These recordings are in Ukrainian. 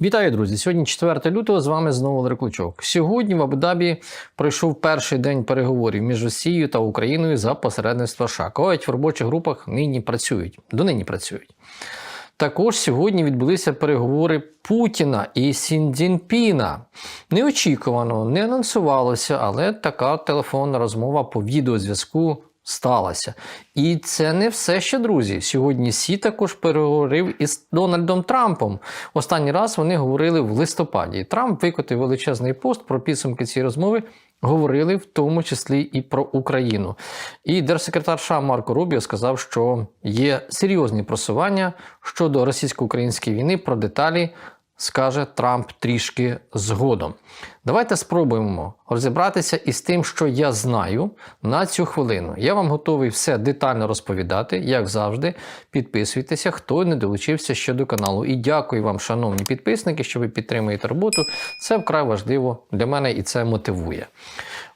Вітаю, друзі! Сьогодні 4 лютого з вами знову Клочок. Сьогодні в Абу-Дабі пройшов перший день переговорів між Росією та Україною за посередництва США. Ковають в робочих групах нині працюють, донині працюють. Також сьогодні відбулися переговори Путіна і Сіндзінпіна. Неочікувано, не анонсувалося, але така телефонна розмова по відеозв'язку сталася. І це не все ще, друзі. Сьогодні Сі також переговорив із Дональдом Трампом. Останній раз вони говорили в листопаді. Трамп викотив величезний пост про підсумки цієї розмови. Говорили в тому числі і про Україну. І держсекретар США Марко Рубіо сказав, що є серйозні просування щодо російсько-української війни. Про деталі скаже Трамп трішки згодом. Давайте спробуємо розібратися із тим, що я знаю на цю хвилину. Я вам готовий все детально розповідати, як завжди. Підписуйтеся, хто не долучився ще до каналу. І дякую вам, шановні підписники, що ви підтримуєте роботу. Це вкрай важливо для мене і це мотивує.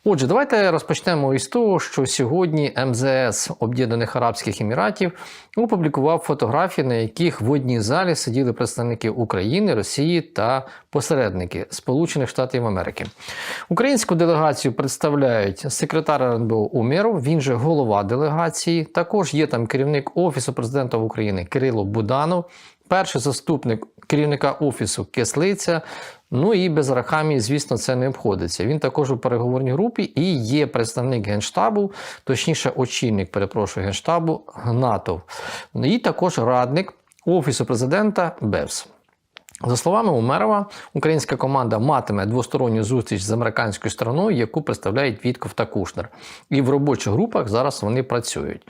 Отже, давайте розпочнемо із того, що сьогодні МЗС Об'єднаних Арабських Еміратів опублікував фотографії, на яких в одній залі сиділи представники України, Росії та посередники Сполучених Штатів Америки. Українську делегацію представляють секретар РНБО Умєров, він же голова делегації. Також є там керівник Офісу президента України Кирило Буданов, перший заступник керівника офісу Кислиця. Ну і без Рахамі, звісно, це не обходиться. Він також у переговорній групі і є представник генштабу, точніше, очільник, перепрошую, генштабу Гнатов. І також радник офісу президента Бевс. За словами Умерова, українська команда матиме двосторонню зустріч з американською стороною, яку представляють Вітков та Кушнер. І в робочих групах зараз вони працюють.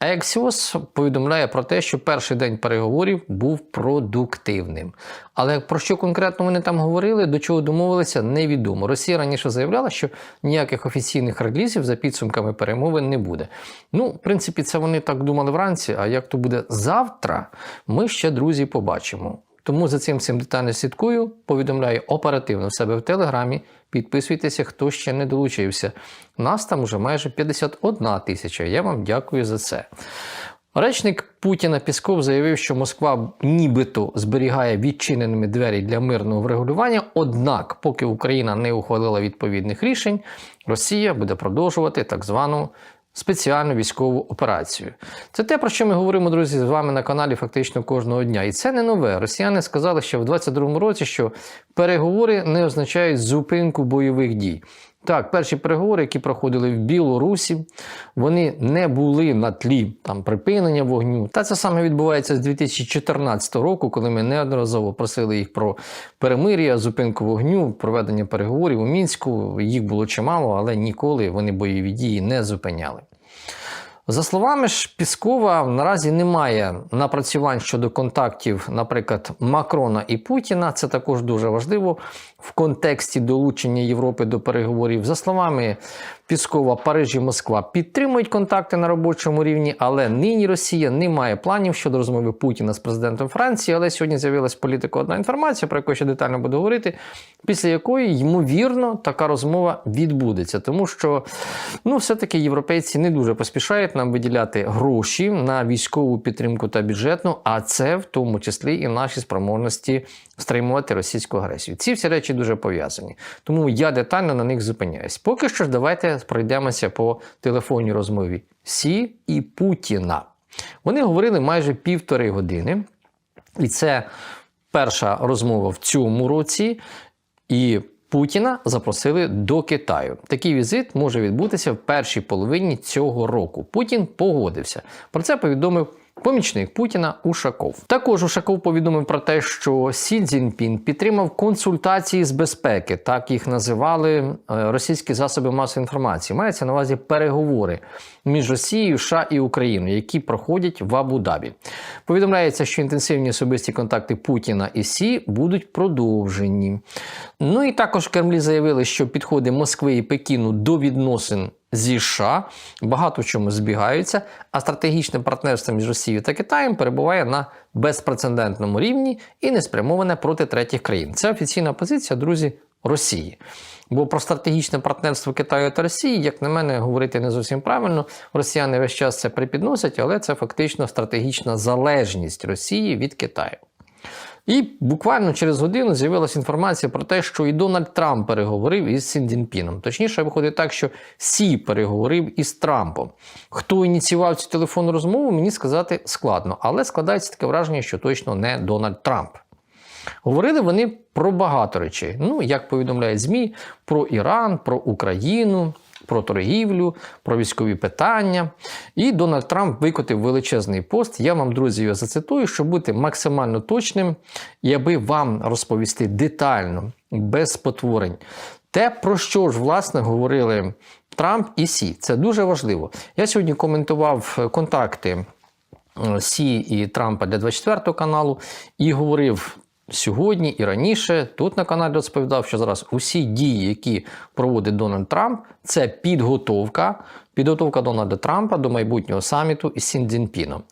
Ексіос повідомляє про те, що перший день переговорів був продуктивним. Але про що конкретно вони там говорили, до чого домовилися, невідомо. Росія раніше заявляла, що ніяких офіційних релізів за підсумками перемовин не буде. Ну, в принципі, це вони так думали вранці. А як то буде завтра, ми ще друзі побачимо. Тому за цим всім детально слідкую, повідомляю оперативно в себе в телеграмі. Підписуйтеся, хто ще не долучився. Нас там вже майже 51 тисяча. Я вам дякую за це. Речник Путіна Пісков заявив, що Москва нібито зберігає відчиненими двері для мирного врегулювання. Однак, поки Україна не ухвалила відповідних рішень, Росія буде продовжувати так звану спеціальну військову операцію. Це те, про що ми говоримо, друзі, з вами на каналі фактично кожного дня. І це не нове. Росіяни сказали ще в 22-му році, що переговори не означають зупинку бойових дій. Так, перші переговори, які проходили в Білорусі, вони не були на тлі там припинення вогню. Та це саме відбувається з 2014 року, коли ми неодноразово просили їх про перемир'я, зупинку вогню, проведення переговорів у мінську. Їх було чимало, але ніколи вони бойові дії не зупиняли. За словами ж Піскова, наразі немає напрацювань щодо контактів, наприклад, Макрона і Путіна. Це також дуже важливо в контексті долучення Європи до переговорів. За словами Піскова, Париж і Москва підтримують контакти на робочому рівні, але нині Росія не має планів щодо розмови Путіна з президентом Франції. Але сьогодні з'явилась політика одна інформація, про яку ще детально буду говорити, після якої, ймовірно, така розмова відбудеться, тому що ну, все-таки європейці не дуже поспішають нам виділяти гроші на військову підтримку та бюджетну, а це в тому числі і наші спроможності стримувати російську агресію. Ці всі речі дуже пов'язані. Тому я детально на них зупиняюсь. Поки що ж, давайте пройдемося по телефонній розмові Сі і Путіна. Вони говорили майже півтори години, і це перша розмова в цьому році. І Путіна запросили до Китаю. Такий візит може відбутися в першій половині цього року. Путін погодився. Про це повідомив. Помічник Путіна Ушаков. Також Ушаков повідомив про те, що Сі Цзіньпін підтримав консультації з безпеки, так їх називали е, російські засоби масової інформації. Мається на увазі переговори між Росією, США і Україною, які проходять в Абу-Дабі. Повідомляється, що інтенсивні особисті контакти Путіна і Сі будуть продовжені. Ну і також Кремлі заявили, що підходи Москви і Пекіну до відносин зі США багато в чому збігаються, а стратегічне партнерство між Росією та Китаєм перебуває на безпрецедентному рівні і не спрямоване проти третіх країн. Це офіційна позиція, друзі, Росії. Бо про стратегічне партнерство Китаю та Росії, як на мене, говорити не зовсім правильно. Росіяни весь час це припідносять, але це фактично стратегічна залежність Росії від Китаю. І буквально через годину з'явилася інформація про те, що і Дональд Трамп переговорив із Сін Цзіньпіном. Точніше, виходить так, що Сі переговорив із Трампом. Хто ініціював цю телефонну розмову, мені сказати складно, але складається таке враження, що точно не Дональд Трамп. Говорили вони про багато речей. Ну, як повідомляють ЗМІ, про Іран, про Україну, про торгівлю, про військові питання. І Дональд Трамп викотив величезний пост. Я вам, друзі, його зацитую, щоб бути максимально точним і аби вам розповісти детально, без спотворень, те, про що ж власне говорили Трамп і Сі. Це дуже важливо. Я сьогодні коментував контакти е, Сі і Трампа для 24 каналу і говорив. Сьогодні і раніше тут на каналі розповідав, що зараз усі дії, які проводить Дональд Трамп, це підготовка, підготовка Дональда Трампа до майбутнього саміту із Сін Цзіньпіном.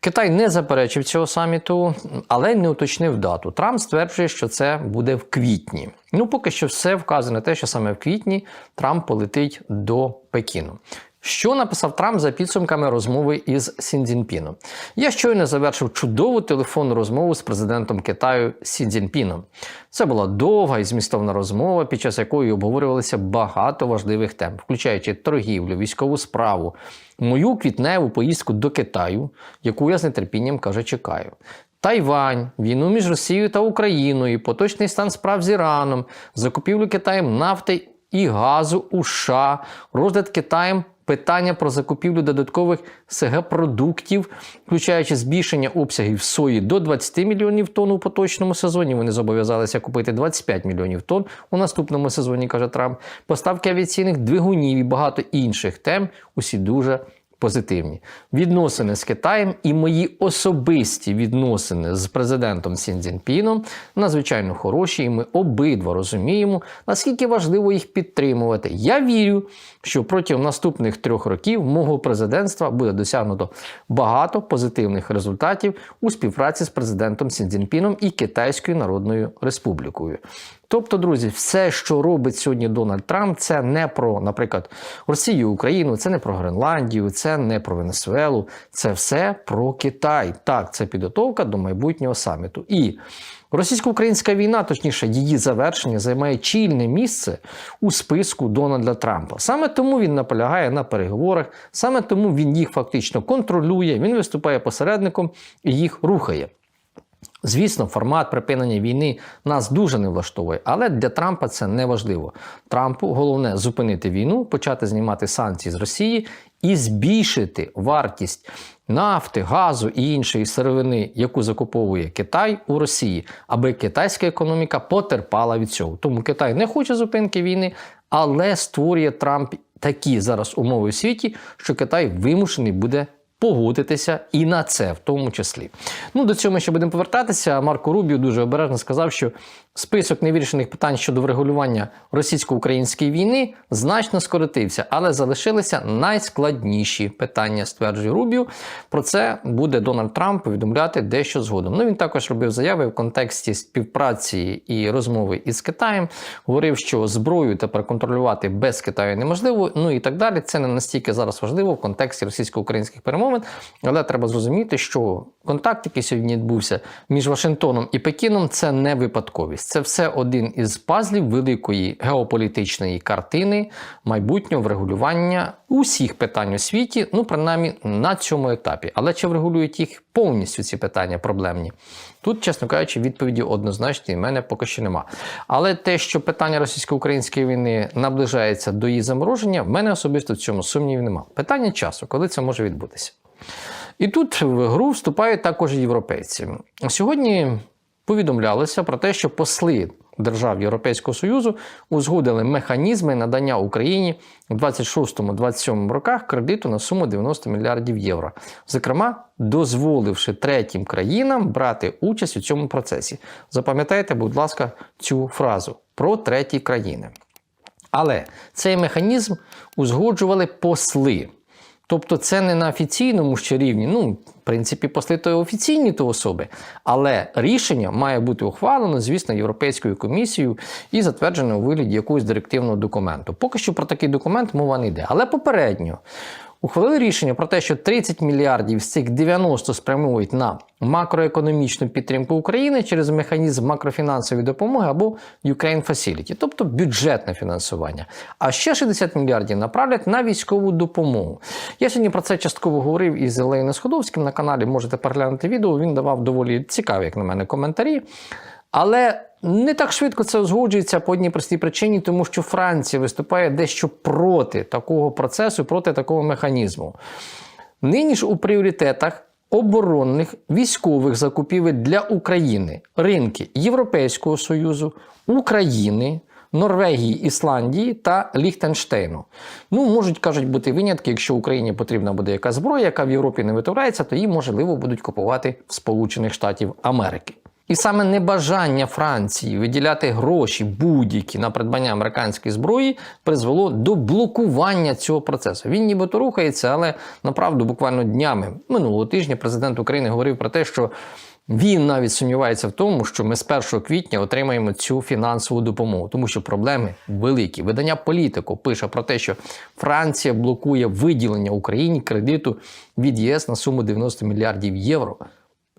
Китай не заперечив цього саміту, але не уточнив дату. Трамп стверджує, що це буде в квітні. Ну, поки що все вказує на те, що саме в квітні Трамп полетить до Пекіну. Що написав Трамп за підсумками розмови із Сін Цзіньпіном? Я щойно завершив чудову телефонну розмову з президентом Китаю Сі Цзіньпіном. Це була довга і змістовна розмова, під час якої обговорювалися багато важливих тем, включаючи торгівлю, військову справу, мою квітневу поїздку до Китаю, яку я з нетерпінням каже, чекаю. Тайвань, війну між Росією та Україною, поточний стан справ з Іраном, закупівлю Китаєм нафти і газу у США, розгляд Китаєм питання про закупівлю додаткових СГ-продуктів, включаючи збільшення обсягів сої до 20 мільйонів тонн у поточному сезоні. Вони зобов'язалися купити 25 мільйонів тонн у наступному сезоні, каже Трамп. Поставки авіаційних двигунів і багато інших тем. Усі дуже позитивні. Відносини з Китаєм і мої особисті відносини з президентом Сін Цзіньпіном надзвичайно хороші, і ми обидва розуміємо, наскільки важливо їх підтримувати. Я вірю, що протягом наступних трьох років мого президентства буде досягнуто багато позитивних результатів у співпраці з президентом Сін Цзіньпіном і Китайською Народною Республікою. Тобто, друзі, все, що робить сьогодні Дональд Трамп, це не про, наприклад, Росію, Україну, це не про Гренландію, це не про Венесуелу, це все про Китай. Так, це підготовка до майбутнього саміту. І російсько-українська війна, точніше, її завершення, займає чільне місце у списку Дональда Трампа. Саме тому він наполягає на переговорах, саме тому він їх фактично контролює, він виступає посередником і їх рухає. Звісно, формат припинення війни нас дуже не влаштовує, але для Трампа це не важливо. Трампу головне зупинити війну, почати знімати санкції з Росії і збільшити вартість нафти, газу і іншої сировини, яку закуповує Китай у Росії, аби китайська економіка потерпала від цього. Тому Китай не хоче зупинки війни, але створює Трамп такі зараз умови у світі, що Китай вимушений буде погодитися і на це в тому числі. Ну до цього ми ще будемо повертатися. Марко Рубіо дуже обережно сказав, що список невирішених питань щодо врегулювання російсько-української війни значно скоротився, але залишилися найскладніші питання, стверджує Рубіо. Про це буде Дональд Трамп повідомляти дещо згодом. Ну він також робив заяви в контексті співпраці і розмови із Китаєм. Говорив, що зброю тепер контролювати без Китаю неможливо. Ну і так далі. Це не настільки зараз важливо в контексті російсько-українських перемовин, але треба зрозуміти, що контакт, який сьогодні відбувся між Вашингтоном і Пекіном, це не випадковість. Це все один із пазлів великої геополітичної картини майбутнього врегулювання усіх питань у світі, ну принаймні на цьому етапі. Але чи врегулюють їх повністю ці питання проблемні? Тут, чесно кажучи, відповіді однозначні в мене поки що нема. Але те, що питання російсько-української війни наближається до її замороження, в мене особисто в цьому сумнівів нема. Питання часу, коли це може відбутися. І тут в гру вступають також європейці. Сьогодні повідомлялося про те, що посли держав Європейського Союзу узгодили механізми надання Україні у 26-27 роках кредиту на суму 90 мільярдів євро, зокрема, дозволивши третім країнам брати участь у цьому процесі. Запам'ятайте, будь ласка, цю фразу про треті країни. Але цей механізм узгоджували посли. Тобто це не на офіційному ще рівні, ну, в принципі, посли то офіційні то особи, але рішення має бути ухвалено, звісно, Європейською комісією і затверджено у вигляді якогось директивного документу. Поки що про такий документ мова не йде. Але попередньо ухвалили рішення про те, що 30 мільярдів з цих 90 спрямують на макроекономічну підтримку України через механізм макрофінансової допомоги або Ukraine Facility, тобто бюджетне фінансування. А ще 60 мільярдів направлять на військову допомогу. Я сьогодні про це частково говорив із Олеєм Сходовським на каналі. Можете переглянути відео. Він давав доволі цікаві, як на мене, коментарі. Але не так швидко це узгоджується по одній простій причині, тому що Франція виступає дещо проти такого процесу, проти такого механізму. Нині ж у пріоритетах оборонних військових закупівель для України ринки Європейського Союзу, України. Норвегії, Ісландії та Ліхтенштейну. Ну, можуть кажуть бути винятки, якщо Україні потрібна буде якась зброя, яка в Європі не виготовляється, то її можливо будуть купувати в Сполучених Штатів Америки. І саме небажання Франції виділяти гроші будь-які на придбання американської зброї призвело до блокування цього процесу. Він нібито рухається, але направду буквально днями минулого тижня президент України говорив про те, що він навіть сумнівається в тому, що ми з 1 квітня отримаємо цю фінансову допомогу, тому що проблеми великі. Видання політико пише про те, що Франція блокує виділення Україні кредиту від ЄС на суму 90 мільярдів євро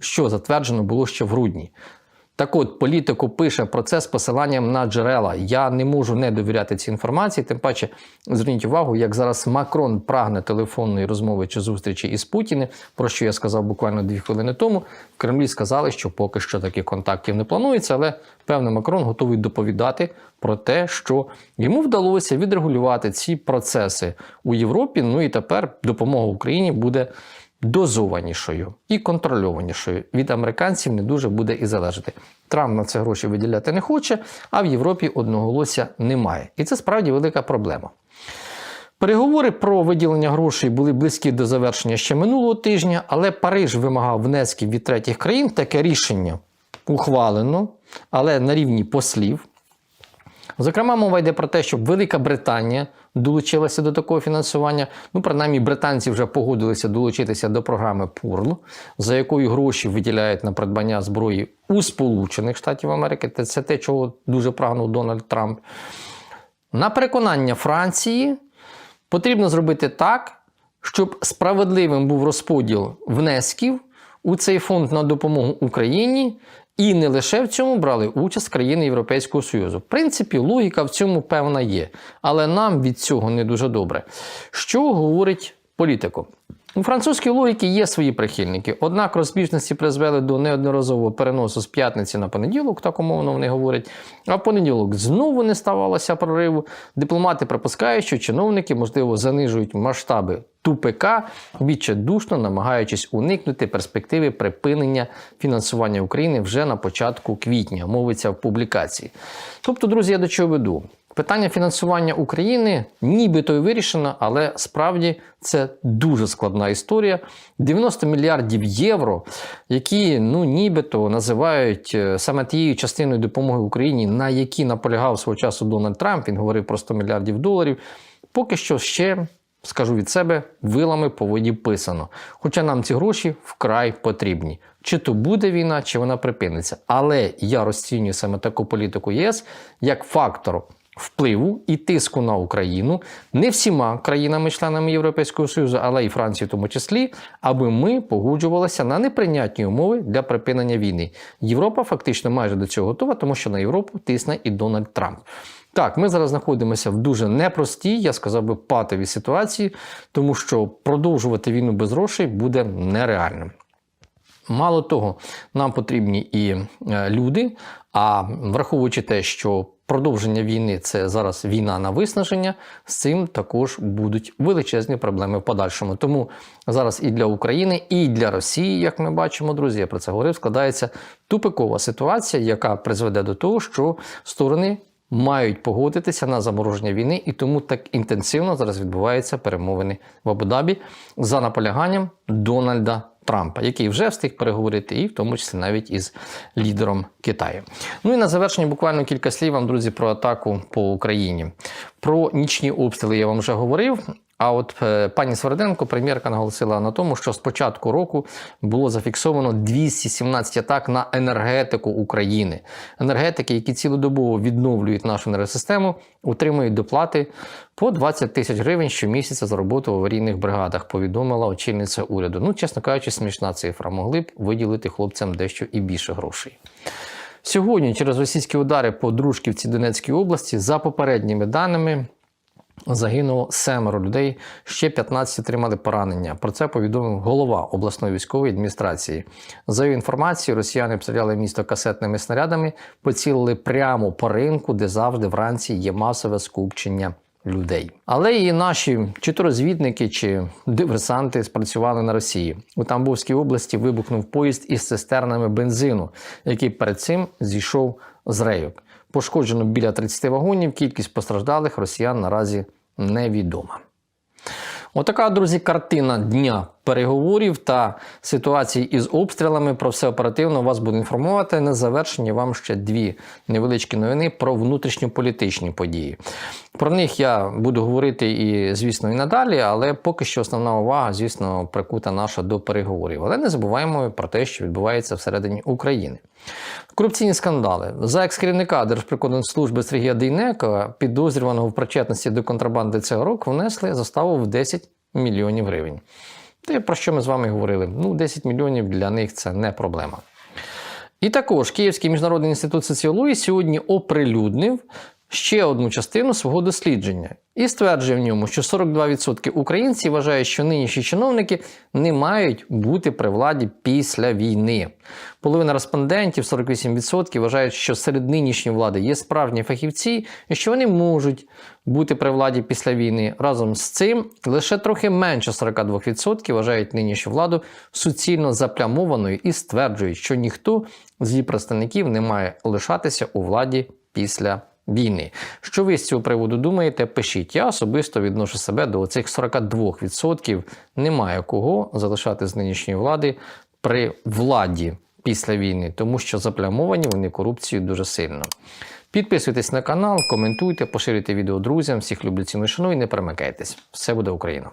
що затверджено було ще в грудні. Так от, політико пише про це з посиланням на джерела. Я не можу не довіряти цій інформації. Тим паче, зверніть увагу, як зараз Макрон прагне телефонної розмови чи зустрічі із Путіним, про що я сказав буквально дві хвилини тому. В Кремлі сказали, що поки що таких контактів не планується, але певний Макрон готовий доповідати про те, що йому вдалося відрегулювати ці процеси у Європі. Ну і тепер допомога Україні буде дозованішою і контрольованішою. Від американців не дуже буде і залежати. Трамп на це гроші виділяти не хоче, а в Європі одноголосся немає. І це справді велика проблема. Переговори про виділення грошей були близькі до завершення ще минулого тижня, але Париж вимагав внесків від третіх країн. Таке рішення ухвалено, але на рівні послів. Зокрема, мова йде про те, щоб Велика Британія долучилася до такого фінансування. Ну, принаймні, британці вже погодилися долучитися до програми ПУРЛ, за якою гроші виділяють на придбання зброї у Сполучених Штатів Америки. Це те, чого дуже прагнув Дональд Трамп. На переконання Франції потрібно зробити так, щоб справедливим був розподіл внесків у цей фонд на допомогу Україні. І не лише в цьому брали участь країни Європейського Союзу. В принципі, логіка в цьому певна є, але нам від цього не дуже добре. Що говорить політико? У французькій логіки є свої прихильники, однак розбіжності призвели до неодноразового переносу з п'ятниці на понеділок, так умовно вони говорять. А в понеділок знову не ставалося прориву. Дипломати припускають, що чиновники, можливо, занижують масштаби тупика, відчайдушно намагаючись уникнути перспективи припинення фінансування України вже на початку квітня, мовиться в публікації. Тобто, друзі, я до чого веду? Питання фінансування України нібито й вирішено, але справді це дуже складна історія. 90 мільярдів євро, які ну нібито називають е, саме тією частиною допомоги Україні, на якій наполягав свого часу Дональд Трамп. Він говорив про 100 мільярдів доларів. Поки що ще. Скажу від себе, вилами по воді писано. Хоча нам ці гроші вкрай потрібні. Чи то буде війна, чи вона припиниться. Але я розцінюю саме таку політику ЄС як фактор впливу і тиску на Україну не всіма країнами-членами Європейського Союзу, але і Франції, в тому числі, аби ми погоджувалися на неприйнятні умови для припинення війни. Європа фактично майже до цього готова, тому що на Європу тисне і Дональд Трамп. Так, ми зараз знаходимося в дуже непростій, я сказав би, патовій ситуації, тому що продовжувати війну без грошей буде нереальним. Мало того, нам потрібні і е, люди. А враховуючи те, що продовження війни це зараз війна на виснаження, з цим також будуть величезні проблеми в подальшому. Тому зараз і для України, і для Росії, як ми бачимо, друзі, я про це говорив, складається тупикова ситуація, яка призведе до того, що сторони. Мають погодитися на замороження війни, і тому так інтенсивно зараз відбуваються перемовини в Абу-Дабі за наполяганням Дональда Трампа, який вже встиг переговорити, і в тому числі навіть із лідером Китаю. Ну і на завершення буквально кілька слів вам, друзі, про атаку по Україні. Про нічні обстріли я вам вже говорив. А от е, пані Сверденко, прем'єрка, наголосила на тому, що з початку року було зафіксовано 217 атак на енергетику України. Енергетики, які цілодобово відновлюють нашу енергосистему, отримують доплати по 20 тисяч гривень щомісяця за роботу в аварійних бригадах, повідомила очільниця уряду. Ну, чесно кажучи, смішна цифра. Могли б виділити хлопцям дещо і більше грошей. Сьогодні, через російські удари по Дружківці Донецькій області, за попередніми даними, загинуло семеро людей, ще 15 отримали поранення. Про це повідомив голова обласної військової адміністрації. За її інформацією, росіяни обстріляли місто касетними снарядами, поцілили прямо по ринку, де завжди вранці є масове скупчення. Людей, але і наші чи то розвідники, чи диверсанти спрацювали на Росії. У Тамбовській області вибухнув поїзд із цистернами бензину, який перед цим зійшов з рейок. Пошкоджено біля 30 вагонів. Кількість постраждалих росіян наразі невідома. Отака, друзі, картина дня переговорів та ситуації із обстрілами. Про все оперативно вас буду інформувати. На завершення вам ще дві невеличкі новини про внутрішньополітичні події. Про них я буду говорити і, звісно, і надалі, але поки що основна увага, звісно, прикута наша до переговорів. Але не забуваємо про те, що відбувається всередині України. Корупційні скандали за екс-керівника Держприкордонслужби Сергія Дейнека, підозрюваного в причетності до контрабанди цього року, внесли заставу в 10 мільйонів гривень. Те, про що ми з вами говорили? Ну, 10 мільйонів для них це не проблема. І також Київський міжнародний інститут соціології сьогодні оприлюднив ще одну частину свого дослідження і стверджує в ньому, що 42% українців вважають, що нинішні чиновники не мають бути при владі після війни. Половина респондентів, 48%, вважають, що серед нинішньої влади є справжні фахівці і що вони можуть бути при владі після війни. Разом з цим лише трохи менше 42% вважають нинішню владу суцільно заплямованою і стверджують, що ніхто з її представників не має лишатися у владі після війни. Що ви з цього приводу думаєте? Пишіть. Я особисто відношу себе до цих 42%. Немає кого залишати з нинішньої влади при владі після війни, тому що заплямовані вони корупцією дуже сильно. Підписуйтесь на канал, коментуйте, поширюйте відео друзям. Всіх люблю ціну і шаную і не перемикайтесь. Все буде Україна!